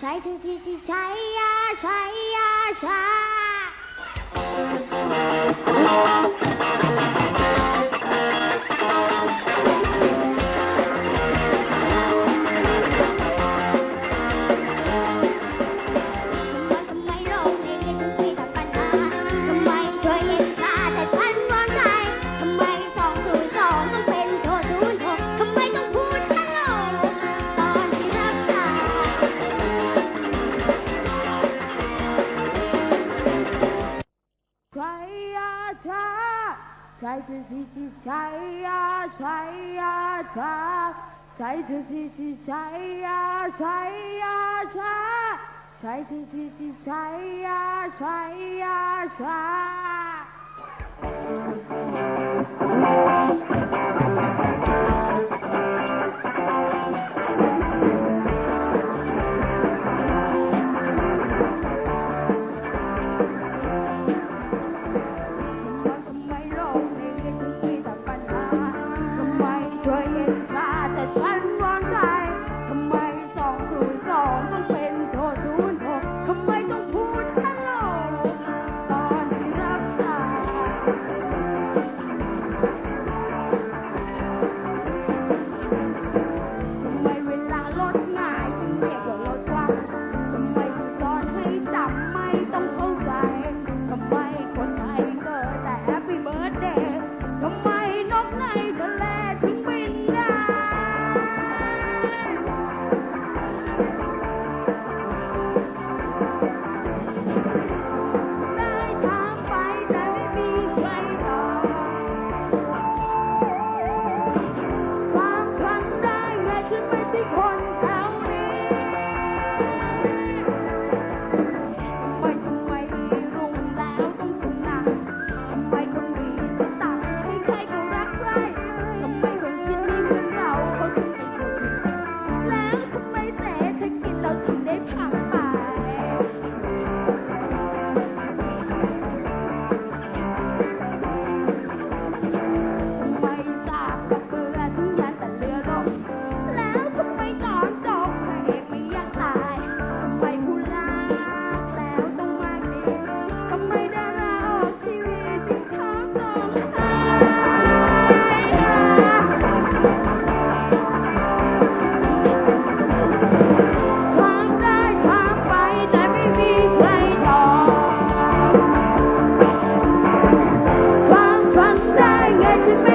甩着机器，甩呀甩呀甩。踩着自己踩呀踩呀踩，踩着自己踩呀踩呀踩，踩着自己踩呀踩呀踩。 ฉัน困ม่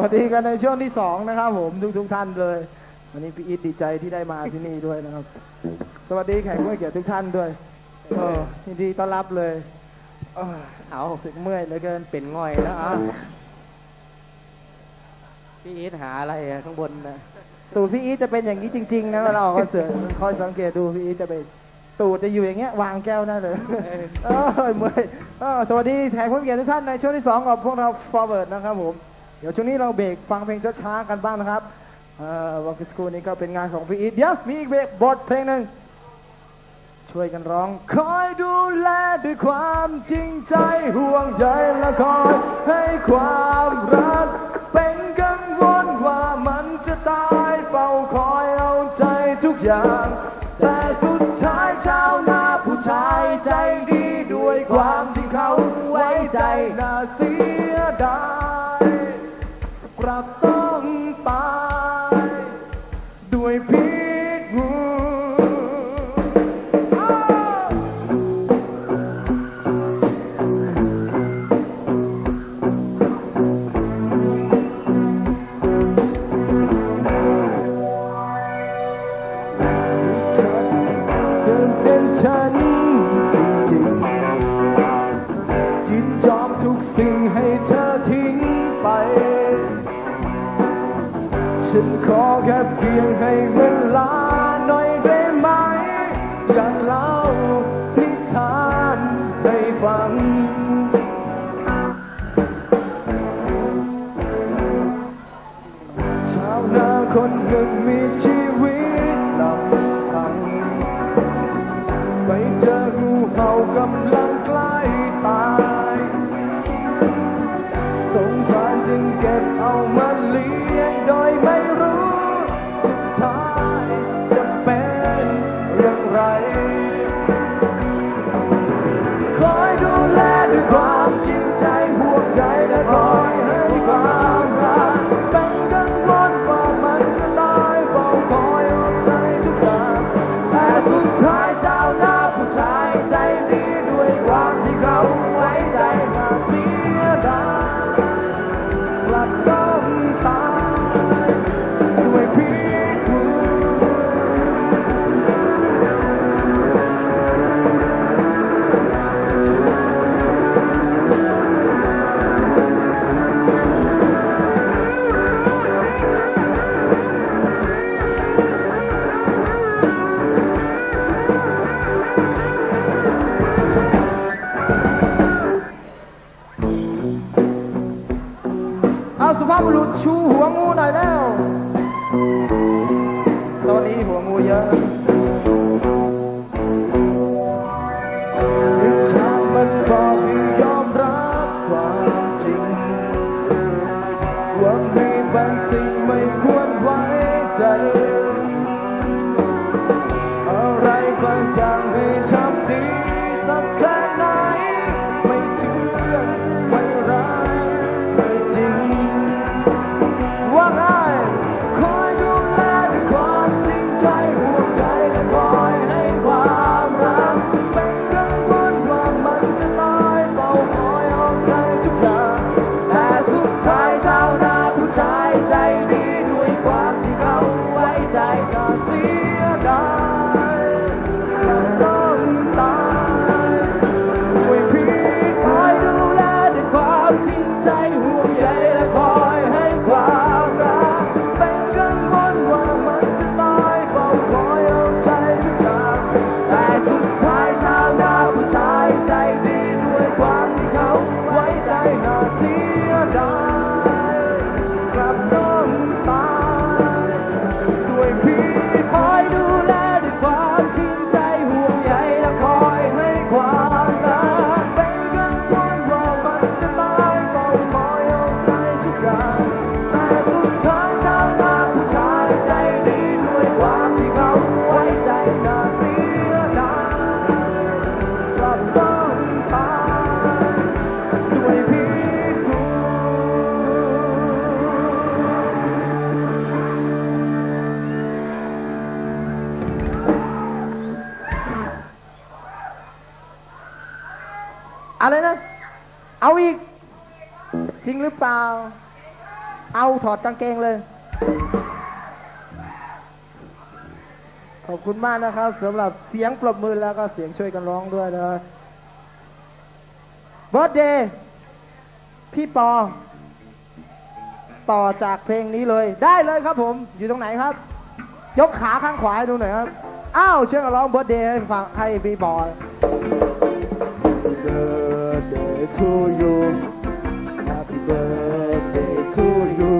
วัสดีกันในช่วงที่สองนะครับผมทุกทุกๆท่านเลย วันนี้พี่อีทดีใจที่ได้มาที่นี่ด้วยนะครับ สวัสดีแขกผู้มีเกียรติทุกท่านด้วยเออยินดีต้อนรับเลย เออเอาสึกเมื่อยเหลือเกินเป็นง่อยแล้วอะพี่อีทหาอะไรอะข้างบนนะตูดพี่อีทจะเป็นอย่างนี้จริงๆนะเวลาออกคอนเสิร์ตคอยสังเกตดูพี่อีทจะเป็นตูดจะอยู่อย่างเงี้ยวางแก้วได้เลยเออเมื่อยเออสวัสดีแขกผู้มีเกียรติทุกท่านในช่วงที่สองของพวกเรา forward นะครับผม เดี๋ยวช่วงนี้เราเบรกฟังเพลงช้าๆกันบ้างนะครับเอ่อวันสกูนี้ก็เป็นงานของพี่อีทเดี๋ยวมีอีกเบรกบทเพลงหนึ่งช่วยกันร้อง คอยดูแลด้วยความจริงใจห่วงใยและคอยให้ความรัก เป็นกังวลว่ามันจะตายเฝ้าคอยเอาใจทุกอย่าง แต่สุดท้ายชาวนาผู้ชายใจดีด้วยความที่เขาไว้ใจน่าเสียดาย กลับต้องตายด้วยพิษงูอ้าวเธอเป็นฉันจริงๆ จิตจอมทุกสิ่งให้เธอทิ้งไป ฉันขอแค่เพียงให้เวลาหน่อยได้ไหมอยากเล่านิทานให้ฟัง ชาวนาคนหนึ่งมีชีวิตลำพัง ไปเจองูเห่ากำลัง เก็บเอามาเลี้ยงโดยไม่รู้ ภ I see. นะ เอาอีก จริงหรือเปล่า เอาถอดกางเกงเลย ขอบคุณมากนะครับสำหรับเสียงปรบมือแล้วก็เสียงช่วยกันร้องด้วยนะเบิร์ดเดย์พี่ปอ ต่อจากเพลงนี้เลย ได้เลยครับผม อยู่ตรงไหนครับ ยกขาข้างขวาให้ดูหน่อยครับ อ้าวเชื่อกันร้องเบิร์ดเดย์ให้ฟังให้พี่ปอ to you Happy birthday to you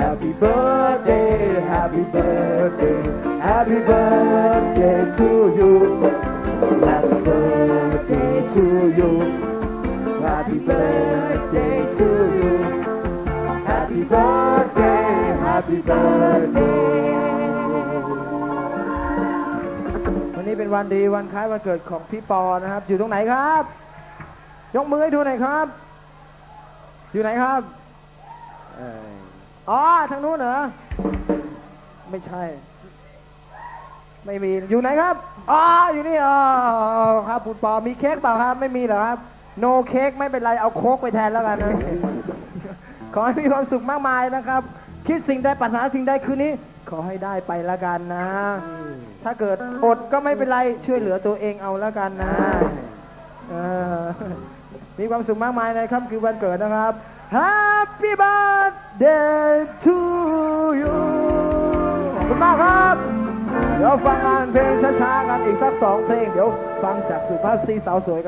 Happy birthday Happy birthday Happy birthday to you Happy birthday to you Happy birthday to you Happy birthday Happy birthday วันนี้เป็นวันดีวันคล้ายวันเกิดของพี่ปอนะครับ อยู่ตรงไหนครับ ยกมือให้ดูหน่อยครับ อยู่ไหนครับอ๋อทางนู้นเหรอไม่ใช่ ไม่มีอยู่ไหนครับอ๋ออยู่นี่อ๋อครับคุณปอมีเค้กเปล่าครับ ไม่มีเหรอครับ โนเค้กไม่เป็นไรเอาโค้กไปแทนแล้วกันนะขอให้มีความสุขมากมายนะครับ คิดสิ่งใดปรารถนาสิ่งใดคืนนี้ ขอให้ได้ไปละกันนะ ถ้าเกิดอดก็ไม่เป็นไรช่วยเหลือตัวเองเอาละกันนะ เออ มีความสุขมากมายในค่ำคืนวันเกิดนะครับ Happy birthday to you ขอบคุณมากครับ เดี๋ยวฟังงานเพลงช้าๆกันอีกสักสองเพลง เดี๋ยวฟังจากสุภาพสตรีสาวสวยกัน